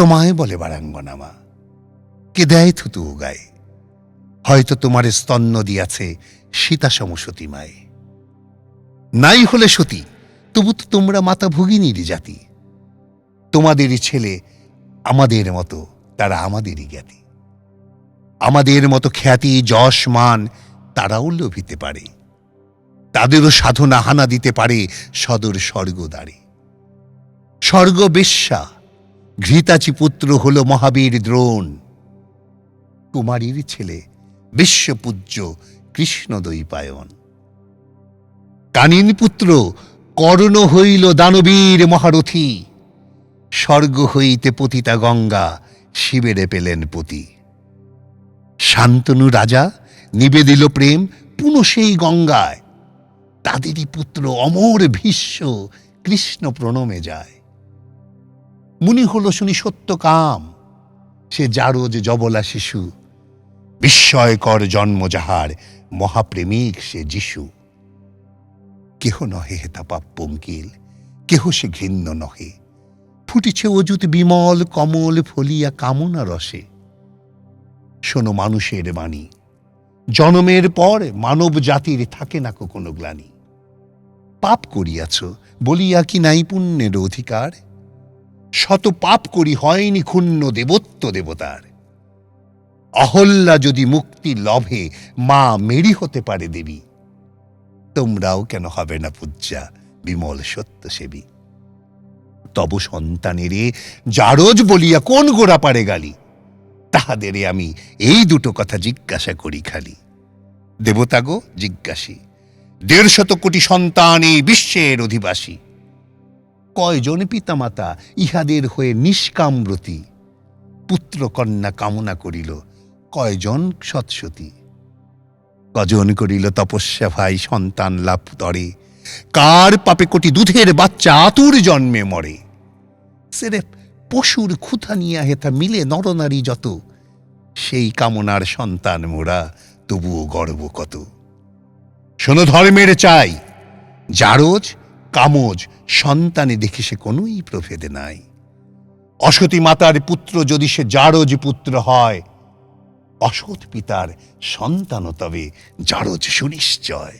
তোমায় বলে বারাঙ্গনামা। কে দেয় থুতু গায়ে হয়তো তোমার স্তন্য দিয়াছে সীতা সমসতী মায়ে নাই হলে সতী, তবু তো তোমরা মাতা ভগিনীর জাতি। তোমাদেরই ছেলে আমাদের মতো, তারা আমাদেরই জ্ঞাতি। আমাদের মতো খ্যাতি, যশ, মান তারাও লোভিতে পারে। তাদেরও সাধনা হানা দিতে পারে সদর স্বর্গ স্বর্গদ্বারে স্বর্গ বেশ্যা ঘৃতাচি পুত্র হল মহাবীর দ্রোণ। কুমারীর ছেলে বিশ্বপূজ্য কৃষ্ণদৈপায়ন কানিন পুত্র কর্ণ হইল দানবীর মহারথী। স্বর্গ হইতে পতিতা গঙ্গা শিবেরে পেলেন পতি। শান্তনু রাজা নিবেদিল প্রেম পুনঃ সেই গঙ্গায়। তাদেরই পুত্র অমর ভীষ্ম কৃষ্ণ প্রণমে যায়। মুনি হল শুনি সত্য কাম। সে যে জবলা শিশু। বিস্ময়কর জন্ম যাহার, মহাপ্রেমিক সে যিশু। কেহ নহে হেতা পাপ পঙ্কিল, কেহ সে ঘৃণ্য নহে। ফুটিছে অযুত বিমল, কমল ফলিয়া কামনা রসে। শোনো মানুষের বাণী, জনমের পর মানব জাতির থাকে না কোনো গ্লানি। পাপ করিয়াছ, বলিয়া কি নাই পুণ্যের অধিকার? শত পাপ করি হয়নি ক্ষুণ্ণ দেবত্ব দেবতার। অহল্যা যদি মুক্তি লভে, মা মেরি হতে পারে দেবী। তোমরাও কেন হবে না পূজ্যা, বিমল সত্য সেবী তব সন্তানেরে জারজ বলিয়া কোন গোড়া পারে গালি? তাহাদেরে আমি এই দুটো কথা জিজ্ঞাসা করি খালি। দেবতা গো, জিজ্ঞাসী দেড় শত কোটি সন্তান এই বিশ্বের অধিবাসী। কয়জন পিতামাতা ইহাদের হয়ে নিষ্কামব্রতী? পুত্র কন্যা কামনা করিল, কয়জন সৎসতী? কজন করিল, তপস্যা ভাই, সন্তান লাভ তরে। কার পাপে কোটি দুধের বাচ্চা আতুর জন্মে মরে? সেরে পশুর খুথা নিয়া হেথা মিলে নরনারী যত। সেই কামনার সন্তান মোরা, তবুও গর্ব কত। শোনো ধর্মের চাই জারজ কামজ, সন্তানে দেখে সে কোনোই প্রভেদে নাই। অসতী মাতার পুত্র যদি সে জারজ পুত্র হয়, অসৎ পিতার সন্তান তবে জারজ সুনিশ্চয়।